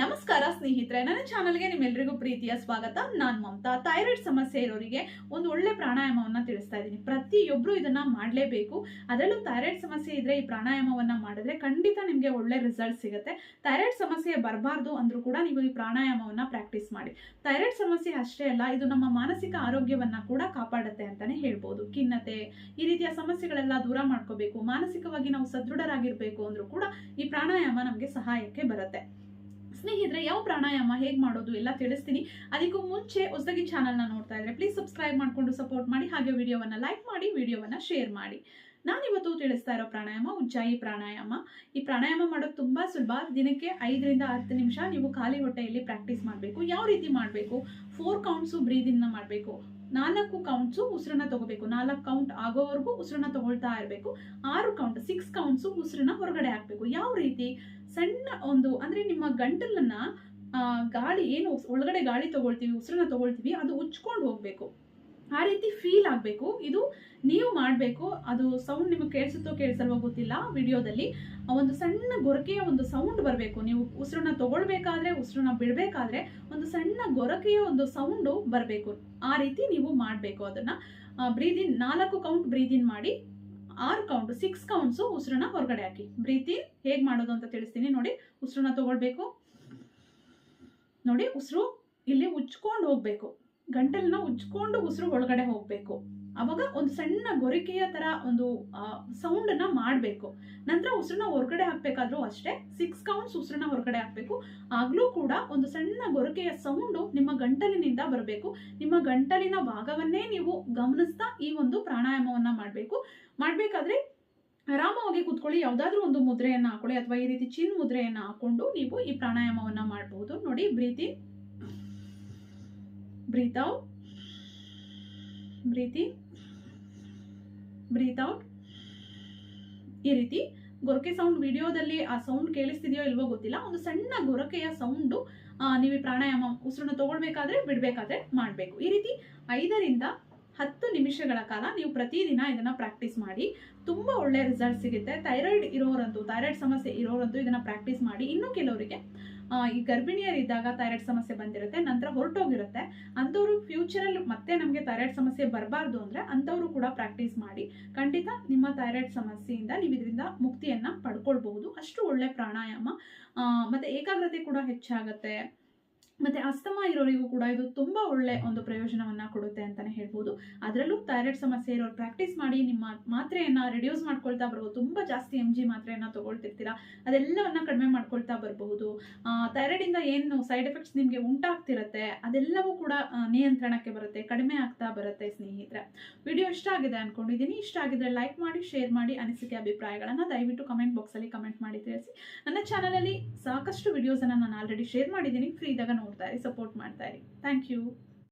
ನಮಸ್ಕಾರ ಸ್ನೇಹಿತರೆ, ನನ್ನ ಚಾನಲ್ಗೆ ನಿಮ್ಮೆಲ್ಲರಿಗೂ ಪ್ರೀತಿಯ ಸ್ವಾಗತ. ನಾನು ಮಮತಾ. ಥೈರಾಯ್ಡ್ ಸಮಸ್ಯೆ ಇರೋರಿಗೆ ಒಂದು ಒಳ್ಳೆ ಪ್ರಾಣಾಯಾಮವನ್ನು ತಿಳಿಸ್ತಾ ಇದ್ದೀನಿ. ಪ್ರತಿಯೊಬ್ರು ಇದನ್ನ ಮಾಡಲೇಬೇಕು. ಅದರಲ್ಲೂ ಥೈರಾಯ್ಡ್ ಸಮಸ್ಯೆ ಇದ್ರೆ ಈ ಪ್ರಾಣಾಯಾಮವನ್ನು ಮಾಡಿದ್ರೆ ಖಂಡಿತ ನಿಮಗೆ ಒಳ್ಳೆ ರಿಸಲ್ಟ್ ಸಿಗುತ್ತೆ. ಥೈರಾಯ್ಡ್ ಸಮಸ್ಯೆ ಬರಬಾರ್ದು ಅಂದ್ರೂ ಕೂಡ ನೀವು ಈ ಪ್ರಾಣಾಯಾಮವನ್ನು ಪ್ರಾಕ್ಟೀಸ್ ಮಾಡಿ. ಥೈರಾಯ್ಡ್ ಸಮಸ್ಯೆ ಅಷ್ಟೇ ಅಲ್ಲ, ಇದು ನಮ್ಮ ಮಾನಸಿಕ ಆರೋಗ್ಯವನ್ನ ಕೂಡ ಕಾಪಾಡುತ್ತೆ ಅಂತಾನೆ ಹೇಳ್ಬೋದು. ಖಿನ್ನತೆ, ಈ ರೀತಿಯ ಸಮಸ್ಯೆಗಳೆಲ್ಲ ದೂರ ಮಾಡ್ಕೋಬೇಕು. ಮಾನಸಿಕವಾಗಿ ನಾವು ಸದೃಢರಾಗಿರಬೇಕು ಅಂದ್ರೂ ಕೂಡ ಈ ಪ್ರಾಣಾಯಾಮ ನಮಗೆ ಸಹಾಯಕ್ಕೆ ಬರುತ್ತೆ. ಸ್ನೇಹಿತರೆ, ಯಾವ ಪ್ರಾಣಾಯಾಮ ಹೇಗೆ ಮಾಡೋದು ಎಲ್ಲ ತಿಳಿಸ್ತೀನಿ. ಅದಕ್ಕೂ ಮುಂಚೆ ಹೊಸದಾಗಿ ಚಾನಲ್ನ ನೋಡ್ತಾ ಇದ್ರೆ ಪ್ಲೀಸ್ ಸಬ್ಸ್ಕ್ರೈಬ್ ಮಾಡಿಕೊಂಡು ಸಪೋರ್ಟ್ ಮಾಡಿ, ಹಾಗೆ ವಿಡಿಯೋವನ್ನು ಲೈಕ್ ಮಾಡಿ ವಿಡಿಯೋವನ್ನು ಶೇರ್ ಮಾಡಿ. ನಾನಿವತ್ತು ತಿಳಿಸ್ತಾ ಇರೋ ಪ್ರಾಣಾಯಾಮ ಉಜ್ಜಾಯಿ ಪ್ರಾಣಾಯಾಮ. ಈ ಪ್ರಾಣಾಯಾಮ ಮಾಡೋದು ತುಂಬ ಸುಲಭ. ದಿನಕ್ಕೆ ಐದರಿಂದ ಹತ್ತು ನಿಮಿಷ ನೀವು ಖಾಲಿ ಹೊಟ್ಟೆಯಲ್ಲಿ ಪ್ರಾಕ್ಟೀಸ್ ಮಾಡಬೇಕು. ಯಾವ ರೀತಿ ಮಾಡಬೇಕು? ಫೋರ್ ಕೌಂಟ್ಸು ಬ್ರೀದಿಂಗ್ನ ಮಾಡಬೇಕು. ನಾಲ್ಕು ಕೌಂಟ್ಸು ಉಸಿರನ್ನ ತಗೋಬೇಕು. ನಾಲ್ಕು ಕೌಂಟ್ ಆಗೋವರೆಗೂ ಉಸಿರನ್ನ ತಗೊಳ್ತಾ ಇರಬೇಕು. ಆರು ಕೌಂಟ್ ಸಿಕ್ಸ್ ಕೌಂಟ್ಸು ಉಸಿರನ್ನ ಹೊರಗಡೆ ಹಾಕಬೇಕು. ಯಾವ ರೀತಿ? ಸಣ್ಣ ಒಂದು, ಅಂದರೆ ನಿಮ್ಮ ಗಂಟಲನ್ನ ಗಾಳಿ ಏನು, ಒಳಗಡೆ ಗಾಳಿ ತಗೊಳ್ತೀವಿ, ಉಸಿರನ್ನ ತಗೊಳ್ತೀವಿ, ಅದು ಉಚ್ಕೊಂಡು ಹೋಗ್ಬೇಕು. ಆ ರೀತಿ ಫೀಲ್ ಆಗಬೇಕು. ಇದು ನೀವು ಮಾಡಬೇಕು. ಅದು ಸೌಂಡ್ ನಿಮಗೆ ಕೇಳಿಸುತ್ತೋ ಕೇಳಿಸಲ್ವೋ ಗೊತ್ತಿಲ್ಲ ವಿಡಿಯೋದಲ್ಲಿ. ಒಂದು ಸಣ್ಣ ಗೊರಕೆಯ ಒಂದು ಸೌಂಡ್ ಬರಬೇಕು. ನೀವು ಉಸಿರನ್ನ ತಗೊಳ್ಬೇಕಾದ್ರೆ ಉಸಿರನ್ನ ಬಿಡಬೇಕಾದ್ರೆ ಒಂದು ಸಣ್ಣ ಗೊರಕೆಯ ಒಂದು ಸೌಂಡು ಬರಬೇಕು. ಆ ರೀತಿ ನೀವು ಮಾಡಬೇಕು. ಅದನ್ನು ಬ್ರೀದಿನ್ ನಾಲ್ಕು ಕೌಂಟ್ ಬ್ರೀದಿನ್ ಮಾಡಿ, ಆರು ಕೌಂಟ್ ಸಿಕ್ಸ್ ಕೌಂಟ್ಸು ಉಸಿರನ್ನ ಹೊರಗಡೆ ಹಾಕಿ. ಬ್ರೀತಿನ್ ಹೇಗೆ ಮಾಡೋದು ಅಂತ ತಿಳಿಸ್ತೀನಿ. ನೋಡಿ, ಉಸಿರನ್ನ ತಗೊಳ್ಬೇಕು. ನೋಡಿ, ಉಸಿರು ಇಲ್ಲಿ ಉಚ್ಕೊಂಡು ಹೋಗ್ಬೇಕು. ಗಂಟಲನ್ನ ಉಜ್ಕೊಂಡು ಉಸಿರು ಒಳಗಡೆ ಹೋಗ್ಬೇಕು. ಅವಾಗ ಒಂದು ಸಣ್ಣ ಗೊರಿಕೆಯ ತರ ಒಂದು ಸೌಂಡ್ ಅನ್ನ ಮಾಡಬೇಕು. ನಂತರ ಉಸಿರನ್ನ ಹೊರಗಡೆ ಹಾಕ್ಬೇಕಾದ್ರೂ ಅಷ್ಟೇ ಸಿಕ್ಸ್ ಕೌಂಟ್ಸ್ ಉಸಿರನ್ನ ಹೊರಗಡೆ ಹಾಕ್ಬೇಕು. ಆಗ್ಲೂ ಕೂಡ ಒಂದು ಸಣ್ಣ ಗೊರಕೆಯ ಸೌಂಡು ನಿಮ್ಮ ಗಂಟಲಿನಿಂದ ಬರಬೇಕು. ನಿಮ್ಮ ಗಂಟಲಿನ ಭಾಗವನ್ನೇ ನೀವು ಗಮನಿಸ್ತಾ ಈ ಒಂದು ಪ್ರಾಣಾಯಾಮವನ್ನ ಮಾಡಬೇಕು. ಮಾಡಬೇಕಾದ್ರೆ ಆರಾಮವಾಗಿ ಕೂತ್ಕೊಳ್ಳಿ. ಯಾವ್ದಾದ್ರೂ ಒಂದು ಮುದ್ರೆಯನ್ನ ಹಾಕೊಳ್ಳಿ ಅಥವಾ ಈ ರೀತಿ ಚಿನ್ ಮುದ್ರೆಯನ್ನ ಹಾಕೊಂಡು ನೀವು ಈ ಪ್ರಾಣಾಯಾಮವನ್ನ ಮಾಡಬಹುದು ನೋಡಿ breathe breathe out breathe breathe out ಈ ರೀತಿ ಗೊರಕೆ ಸೌಂಡ್ ವಿಡಿಯೋದಲ್ಲಿ ಆ ಸೌಂಡ್ ಕೇಳಿಸ್ತಿದೆಯೋ ಇಲ್ವೋ ಗೊತ್ತಿಲ್ಲ. ಒಂದು ಸಣ್ಣ ಗೊರಕೆಯ ಸೌಂಡು ನೀವು ಪ್ರಾಣಾಯಾಮ ಉಸಿರನ್ನು ತಗೊಳ್ಬೇಕಾದ್ರೆ ಬಿಡಬೇಕಾದ್ರೆ ಮಾಡಬೇಕು. ಈ ರೀತಿ ಐದರಿಂದ ಹತ್ತು ನಿಮಿಷಗಳ ಕಾಲ ನೀವು ಪ್ರತಿದಿನ ಇದನ್ನ ಪ್ರಾಕ್ಟೀಸ್ ಮಾಡಿ, ತುಂಬ ಒಳ್ಳೆ ರಿಸಲ್ಟ್ ಸಿಗುತ್ತೆ. ಥೈರಾಯ್ಡ್ ಇರೋರಂತೂ ಥೈರಾಯ್ಡ್ ಸಮಸ್ಯೆ ಇರೋರಂತೂ ಇದನ್ನ ಪ್ರಾಕ್ಟೀಸ್ ಮಾಡಿ. ಇನ್ನೂ ಕೆಲವರಿಗೆ ಈ ಗರ್ಭಿಣಿಯರಿದ್ದಾಗ ಥೈರಾಯ್ಡ್ ಸಮಸ್ಯೆ ಬಂದಿರುತ್ತೆ, ನಂತರ ಹೊರಟೋಗಿರುತ್ತೆ. ಅಂಥವ್ರು ಫ್ಯೂಚರಲ್ಲಿ ಮತ್ತೆ ನಮಗೆ ಥೈರಾಯ್ಡ್ ಸಮಸ್ಯೆ ಬರಬಾರ್ದು ಅಂದ್ರೆ ಅಂಥವರು ಕೂಡ ಪ್ರಾಕ್ಟೀಸ್ ಮಾಡಿ. ಖಂಡಿತ ನಿಮ್ಮ ಥೈರಾಯ್ಡ್ ಸಮಸ್ಯೆಯಿಂದ ನೀವು ಇದರಿಂದ ಮುಕ್ತಿಯನ್ನ ಪಡ್ಕೊಳ್ಬಹುದು. ಅಷ್ಟು ಒಳ್ಳೆ ಪ್ರಾಣಾಯಾಮ ಮತ್ತು ಮತ್ತೆ ಏಕಾಗ್ರತೆ ಕೂಡ ಹೆಚ್ಚಾಗುತ್ತೆ. ಮತ್ತೆ ಅಸ್ತಮಾ ಇರೋರಿಗೂ ಕೂಡ ಇದು ತುಂಬಾ ಒಳ್ಳೆ ಒಂದು ಪ್ರಯೋಜನವನ್ನ ಕೊಡುತ್ತೆ ಅಂತಾನೆ ಹೇಳ್ಬೋದು. ಅದರಲ್ಲೂ ಥೈರಾಯ್ಡ್ ಸಮಸ್ಯೆ ಇರೋರು ಪ್ರಾಕ್ಟೀಸ್ ಮಾಡಿ ನಿಮ್ಮ ಮಾತ್ರೆಯನ್ನು ರಿಡ್ಯೂಸ್ ಮಾಡ್ಕೊಳ್ತಾ ಬರ್ಬೋದು. ತುಂಬಾ ಜಾಸ್ತಿ ಎಂ ಜಿ ಮಾತ್ರೆಯನ್ನು ತಗೊಳ್ತಿರ್ತೀರಾ? ಅದೆಲ್ಲವನ್ನ ಕಡಿಮೆ ಮಾಡ್ಕೊಳ್ತಾ ಬರಬಹುದು. ಥೈರಾಯ್ಡ್ ಇಂದ ಏನು ಸೈಡ್ ಎಫೆಕ್ಟ್ಸ್ ನಿಮಗೆ ಉಂಟಾಗ್ತಿರುತ್ತೆ, ಅದೆಲ್ಲವೂ ಕೂಡ ನಿಯಂತ್ರಣಕ್ಕೆ ಬರುತ್ತೆ, ಕಡಿಮೆ ಆಗ್ತಾ ಬರುತ್ತೆ ಸ್ನೇಹಿತರೆ. ವಿಡಿಯೋ ಇಷ್ಟ ಆಗಿದೆ ಅನ್ಕೊಂಡಿದ್ದೀನಿ ಇಷ್ಟ ಆಗಿದ್ರೆ ಲೈಕ್ ಮಾಡಿ ಶೇರ್ ಮಾಡಿ ಅನಿಸಿಕೆ ಅಭಿಪ್ರಾಯಗಳನ್ನು ದಯವಿಟ್ಟು ಕಮೆಂಟ್ ಬಾಕ್ಸ್ ಅಲ್ಲಿ ಕಮೆಂಟ್ ಮಾಡಿ ತಿಳಿಸಿ. ನನ್ನ ಚಾನಲಲ್ಲಿ ಸಾಕಷ್ಟು ವಿಡಿಯೋಸ್ ಅನ್ನ ನಾನು ಆಲ್ರೆಡಿ ಶೇರ್ ಮಾಡಿದ್ದೀನಿ ಫ್ರೀ ಇದ್ದಾಗ ನೋಡ್ತಾ ಇರಿ ಸಪೋರ್ಟ್ ಮಾಡ್ತಾ ಇರಿ ಥ್ಯಾಂಕ್ ಯು